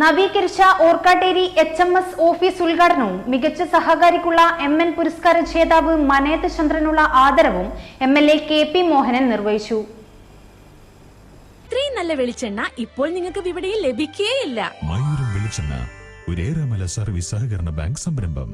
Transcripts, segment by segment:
നവീകരിച്ച Orkkatteri H M S office ഉദ്ഘാടനവും മികച്ച സഹകാരിക്കുള്ള എം എൻ പുരസ്കാര ജേതാവ് മനേത് ചന്ദ്രനുള്ള ആദരവും M L A K P Mohanan നിർവഹിച്ചു. ഇത്രയും നല്ല വെളിച്ചെണ്ണ ഇപ്പോൾ നിങ്ങൾക്ക് വിപണിയിൽ ലഭിക്കുകയില്ല മയൂരം വെളിച്ചെണ്ണ ഒരേറെമല സർവീസ് സഹകരണ ബാങ്ക് സംരംഭം.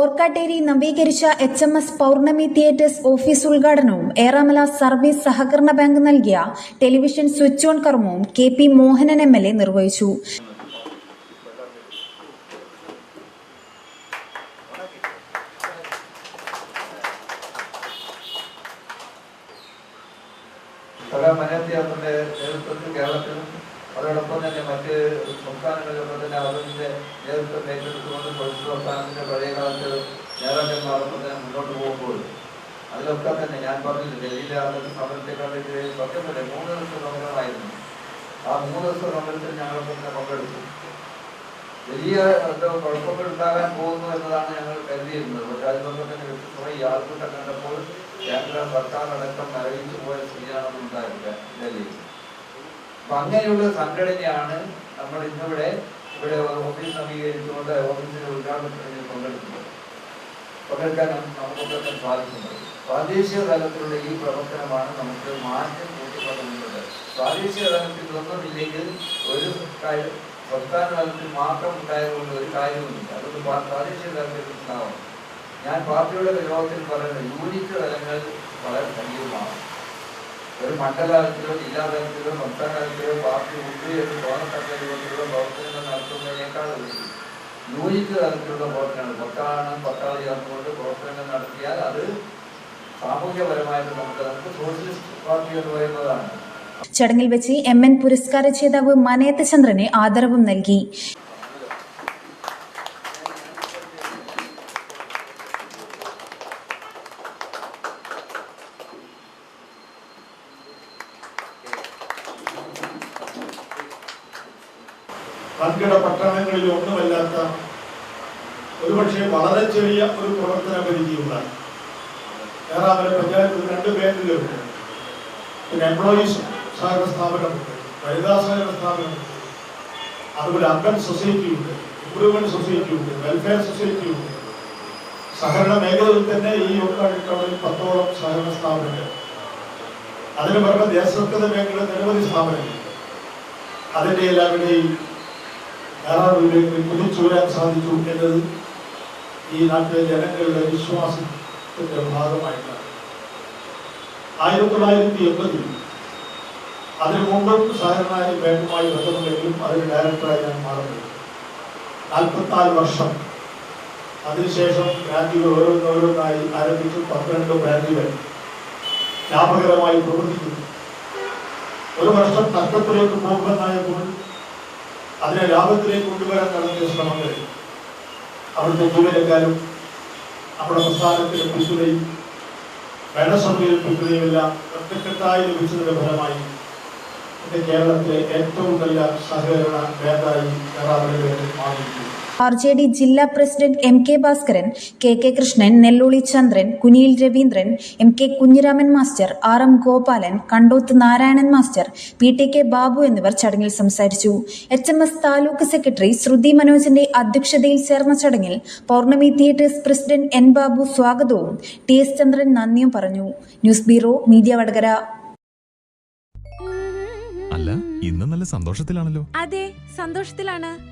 ഓർക്കാട്ടേരി നവീകരിച്ച H M S Pournami theatres office ഉദ്ഘാടനവും ഏറാമല സർവീസ് സഹകരണ ബാങ്ക് നൽകിയ ടെലിവിഷൻ സ്വിച്ച് ഓൺ കർമ്മവും K P Mohanan M L A നിർവഹിച്ചു. പല മനോത്യാസത്തിന്റെ നേതൃത്വത്തിൽ കേരളത്തിലും അതോടൊപ്പം തന്നെ മറ്റ് സംസ്ഥാനങ്ങളിലൊക്കെ തന്നെ അവരുടെ നേതൃത്വം ഏറ്റെടുത്തുകൊണ്ട് പരിസ്ഥിതി സംസ്ഥാനത്തിന്റെ പഴയ കാലത്ത് നേതാക്കന്മാരൊപ്പം തന്നെ മുന്നോട്ട് പോകുമ്പോൾ അതിലൊക്കെ തന്നെ ഞാൻ പറഞ്ഞില്ല ഡൽഹിയിലെ ആളുകൾ സമരത്തെക്കാളേക്ക് സത്യം തന്നെ മൂന്ന് ദിവസം സമരമായിരുന്നു. ആ മൂന്ന് ദിവസം സമരത്തിൽ ഞങ്ങളൊക്കെ തന്നെ പങ്കെടുത്തു. വലിയ കുഴപ്പങ്ങൾ ഉണ്ടാകാൻ പോകുന്നു എന്നതാണ് ഞങ്ങൾ കരുതിയിരുന്നത്. പക്ഷെ അതിനൊക്കെ തന്നെ കുറേ യാത്ര കണ്ടപ്പോൾ കേന്ദ്ര സർക്കാർ അടക്കം മരവിച്ചു പോയ സ്ഥിതിയാണെന്ന് ഉണ്ടായില്ല ഡൽഹിയിൽ. അപ്പൊ അങ്ങനെയുള്ള സംഘടനയാണ് നമ്മൾ ഇന്നിവിടെ ഇവിടെ ഓഫീസ് നവീകരിച്ചുകൊണ്ട് ഓഫീസിന്റെ ഉദ്ഘാടനത്തിന് പങ്കെടുക്കുന്നത്. പങ്കെടുക്കാൻ നമുക്കൊക്കെ സാധിക്കുന്നത് പ്രാദേശിക തലത്തിലുള്ള ഈ പ്രവർത്തനമാണ് നമുക്ക് മാറ്റം കൂട്ടിപ്പറയുന്നത് പ്രാദേശിക തലത്തിൽ ഒന്നുമില്ലെങ്കിൽ ഒരു കാര്യം സംസ്ഥാന തലത്തിൽ മാത്രം ഉണ്ടായതുകൊണ്ട് ഒരു കാര്യവുമില്ല. അതുകൊണ്ട് പ്രാ- പ്രാദേശിക തലത്തിൽ ഉണ്ടാവണം. ഞാൻ പാർട്ടിയുടെ പ്രയോഗത്തിൽ പറയുന്നത് യൂണിറ്റ് തലങ്ങൾ വളരെ സജീവമാണ് ഒരു മണ്ഡലതലത്തിലോ ജില്ലാ തലത്തിലോ സംസ്ഥാന തലത്തിലോ പാർട്ടി എന്ന് തോന്നത്തക്ക രൂപത്തിലുള്ള പ്രവർത്തനങ്ങൾ നടത്തുന്നതിനേക്കാൾ യൂണിറ്റ് തലത്തിലുള്ള പ്രവർത്തനങ്ങൾ പത്താളാണ് പത്താൾ ചേർന്നുകൊണ്ട് പ്രവർത്തനങ്ങൾ നടത്തിയാൽ അത് സാമൂഹ്യപരമായിട്ട് നമുക്ക് നമുക്ക് സോഷ്യലിസ്റ്റ് പാർട്ടി എന്ന് പറയുന്നതാണ്. ചടങ്ങിൽ വെച്ച് എം എൻ പുരസ്കാര ജേതാവ് മനേത് ചന്ദ്രനെ ആദരവും നൽകി. വൻകിട പട്ടണങ്ങളിൽ ഒന്നുമല്ലാത്ത ഒരുപക്ഷെ വളരെ ചെറിയ ഒരു പ്രവർത്തന പരിധിയുള്ള ഏറാമല പഞ്ചായത്തിൽ രണ്ട് ബാങ്കുകളുണ്ട് പിന്നെ എംപ്ലോയീസ് സഹകരണ സ്ഥാപനമുണ്ട്. വനിതാ സഹകരണ സ്ഥാപനമുണ്ട്. അതുപോലെ അർബൻ സൊസൈറ്റി ഉണ്ട്. ഇംപ്രൂവ്മെന്റ് സൊസൈറ്റി ഉണ്ട്. വെൽഫെയർ സൊസൈറ്റി ഉണ്ട്. സഹകരണ മേഖലയിൽ തന്നെ ഈ ടൗണിൽ പത്തോളം സഹകരണ സ്ഥാപനങ്ങൾ. അതിന് പുറമെ ദേശസത്കൃത മേഖല നിരവധി സ്ഥാപനങ്ങൾ. അതിന്റെ എല്ലാവരുടെയും ധാരാളത്തിലേക്ക് കുതിച്ചുയരാൻ സാധിച്ചു എന്നത് ഈ നാട്ടിലെ ജനങ്ങളുടെ വിശ്വാസത്തിന്റെ ഭാഗമായിട്ടാണ്. ആയിരത്തി തൊള്ളായിരത്തി എൺപതിൽ അതിനു മുമ്പ് സഹകരണ ബാങ്കുമായി ബന്ധമുണ്ടെങ്കിലും അതിന് ഡയറക്ടറായി ഞാൻ മാറുന്നത് നാൽപ്പത്തിനാല് വർഷം. അതിനുശേഷം ബ്രാഞ്ചുകൾ ഓരോന്നോരോന്നായി ആരംഭിച്ചു. പന്ത്രണ്ട് ബ്രാഞ്ചുകൾ ലാഭകരമായി പ്രവർത്തിക്കുന്നു. ഒരു വർഷം നഷ്ടത്തിലേക്ക് പോകുമെന്നായപ്പോൾ അതിനെ ലാഭത്തിലേക്ക് കൊണ്ടുവരാൻ നടത്തിയ ശ്രമങ്ങൾ അവിടുത്തെ ജീവനക്കാരും അവിടെ പ്രസ്ഥാനത്തിലെ പിന്തുണയും ഭരണസഭയിൽ പിന്തുണയും എല്ലാം ഒറ്റക്കെട്ടായി ലഭിച്ചതിന്റെ ഫലമായി ഇന്ന് കേരളത്തിലെ ഏറ്റവും നല്ല സഹകരണ നേതായി കേരളത്തിലെ മാറിയിരിക്കുന്നു. ആർ ജെ ഡി ജില്ലാ president M K Bhaskaran K K Krishnan Nelloli Chandran Kuniyil Raveendran M K Kunhiraman master R M Gopalan Kandoth Narayanan master P T K Babu എന്നിവർ ചടങ്ങിൽ സംസാരിച്ചു. H M S taluk secretary Sruthi മനോജിന്റെ അധ്യക്ഷതയിൽ ചേർന്ന ചടങ്ങിൽ Pournami theatres president N Babu സ്വാഗതവും T S Chandran നന്ദിയും പറഞ്ഞു. News bureau media Vadakara. അല്ല ഇന്ന് നല്ല സന്തോഷത്തിലാണല്ലോ. അതെ സന്തോഷത്തിലാണ്.